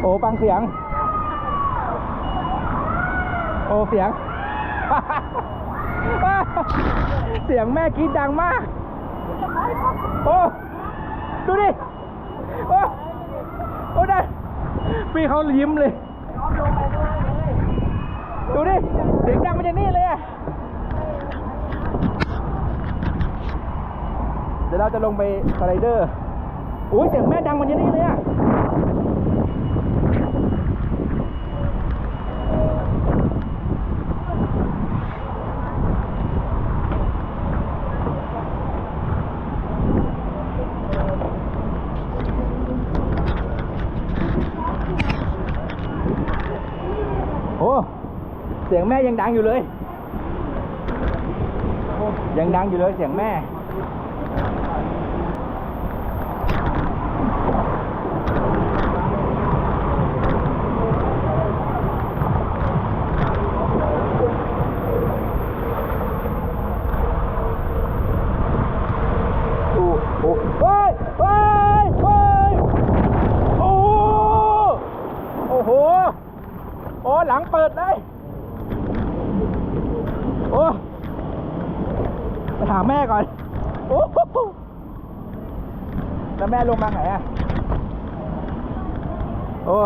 โอ้ฟังเสียง โอ้เสียง เสียงแม่กรีดดังมาก โอ้ดูดิ โอ้โอ้ได้พี่เขายิ้มเลย ดูดิ เสียงดังมาจากนี่เลยอะเดี๋ยวเราจะลงไปสไลเดอร์อุ้ยเสียงแม่ดังมาจากนี่เลยอะ โอ้เสียงแม่ยังดังอยู่เลย ยังดังอยู่เลยเสียงแม่ โอ้โห เฮ้ยเฮ้ยเฮ้ยโอ้โหโอ้โหโอ้หลังเปิดเลยโอ้ไปหาแม่ก่อนโอ้โหแล้วแม่ลงมาไหนอะโอ้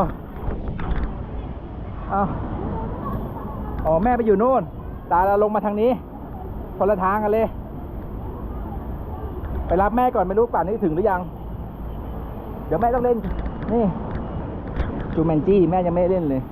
เอาอ๋อแม่ไปอยู่นู่นตาเราลงมาทางนี้คนละทางกันเลย ไปรับแม่ก่อนไม่รู้ป่านนี้ถึงหรือยัง เดี๋ยวแม่ต้องเล่น นี่จูแมนจี้แม่ยังไม่เล่นเลย